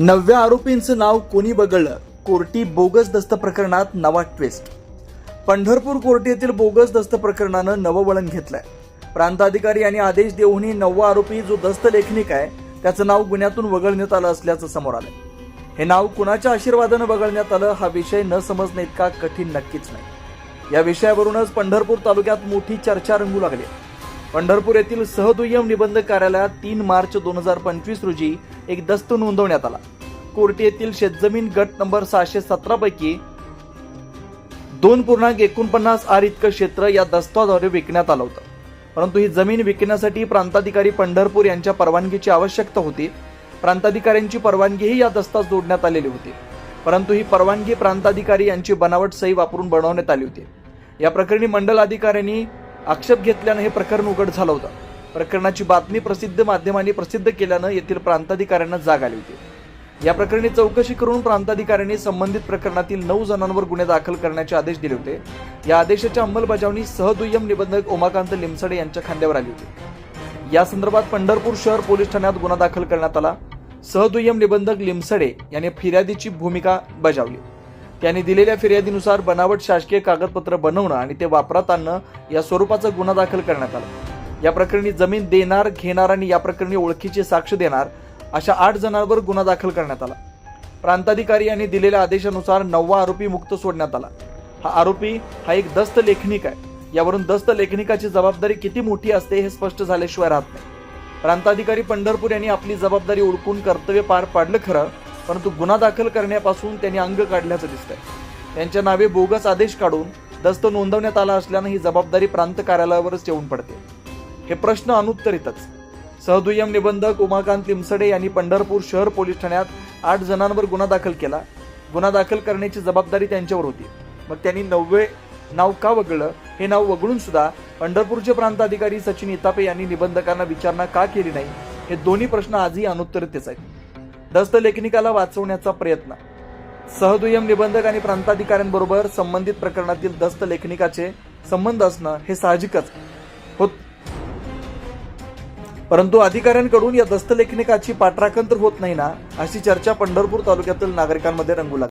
नवव्या आरोपींचं नाव कोणी बगळलं Corti bogus दस्त प्रकरणात नवा ट्विस्ट पंढरपूर कोर्टी येथील बोगस दस्त प्रकरणानं नवं वळण घेतलंय. प्रांताधिकारी यांनी आदेश देऊनही नववा आरोपी जो दस्त लेखनिक आहे त्याचं नाव गुन्ह्यातून वगळण्यात आलं असल्याचं समोर आलंय. हे नाव कुणाच्या आशीर्वादानं वगळण्यात आलं हा विषय न समजणे इतका कठीण नक्कीच नाही. या विषयावरूनच पंढरपूर तालुक्यात मोठी चर्चा रंगू लागली पंढरपूर येथील सहदुय्यम निबंधक कार्यालयात तीन मार्च दोन हजार पंचवीस रोजी एक दस्त नोंदवण्यात आला. कोर्टी येथील शेतजमीन गट नंबर सहाशे सतरा पैकी दोन पूर्णांक एकोणपन्नास आर इतकं क्षेत्र या दस्ताद्वारे विकण्यात आलं होतं. परंतु ही जमीन विकण्यासाठी प्रांताधिकारी पंढरपूर यांच्या परवानगीची आवश्यकता होती. प्रांताधिकाऱ्यांची परवानगीही या दस्तात जोडण्यात आलेली होती. परंतु ही परवानगी प्रांताधिकारी यांची बनावट सही वापरून बनवण्यात आली होती. या प्रकरणी मंडल अधिकाऱ्यांनी आक्षेप घेतल्यानं हे प्रकरण उघड झालं होतं. प्रकरणाची बातमी प्रसिद्ध माध्यमांनी प्रसिद्ध केल्यानं येथील प्रांताधिकाऱ्यांना जाग आली होती. या प्रकरणी चौकशी करून प्रांताधिकाऱ्यांनी संबंधित प्रकरणातील नऊ जणांवर गुन्हे दाखल करण्याचे आदेश दिले होते. या आदेशाची अंमलबजावणी सहदुय्यम निबंधक उमाकांत लिमसडे यांच्या खांद्यावर आली होती. या संदर्भात पंढरपूर शहर पोलीस ठाण्यात गुन्हा दाखल करण्यात आला. सहदुय्यम निबंधक लिमसडे यांनी फिर्यादीची भूमिका बजावली. त्यांनी दिलेल्या फिर्यादीनुसार बनावट शासकीय कागदपत्र बनवणं आणि ते वापरात आणणं या स्वरूपाचा गुन्हा दाखल करण्यात आला. या प्रकरणी जमीन देणार घेणार आणि या प्रकरणी ओळखीची साक्ष देणार अशा आठ जणांवर गुन्हा दाखल करण्यात आला. प्रांताधिकारी यांनी दिलेल्या आदेशानुसार नववा आरोपी मुक्त सोडण्यात आला. हा आरोपी हा एक दस्त लेखनिक आहे. यावरून दस्त लेखनिकाची जबाबदारी किती मोठी असते हे स्पष्ट झाल्याशिवाय राहत नाही. प्रांताधिकारी पंढरपूर यांनी आपली जबाबदारी ओळखून कर्तव्य पार पाडलं खरं परंतु गुन्हा दाखल करण्यापासून त्यांनी अंग काढल्याचं दिसतंय. त्यांच्या नावे बोगस आदेश काढून दस्त नोंदवण्यात आला असल्यानं ही जबाबदारी प्रांत कार्यालयावरच येऊन पडते. हे प्रश्न अनुत्तरितच. सहदुय्यम निबंधक उमाकांत लिमसडे यांनी पंढरपूर शहर पोलीस ठाण्यात आठ जणांवर गुन्हा दाखल केला. गुन्हा दाखल करण्याची जबाबदारी त्यांच्यावर होती. मग त्यांनी नववे नाव का वगळलं? हे नाव वगळून सुद्धा पंढरपूरचे प्रांत अधिकारी सचिन इतापे यांनी निबंधकांना विचारणा का केली नाही? हे दोन्ही प्रश्न आजही अनुत्तरितच आहेत. दस्त लेखनिकाला वाचवण्याचा प्रयत्न. सहदुय्यम निबंधक आणि प्रांताधिकाऱ्यांबरोबर संबंधित प्रकरणातील दस्त लेखनिकाचे संबंध असणं हे साहजिकच होत परंतु अधिकाऱ्यांकडून या दस्तलेखनिकाची पाठराखण तर होत नाही ना अशी चर्चा पंढरपूर तालुक्यातील नागरिकांमध्ये रंगू लागली.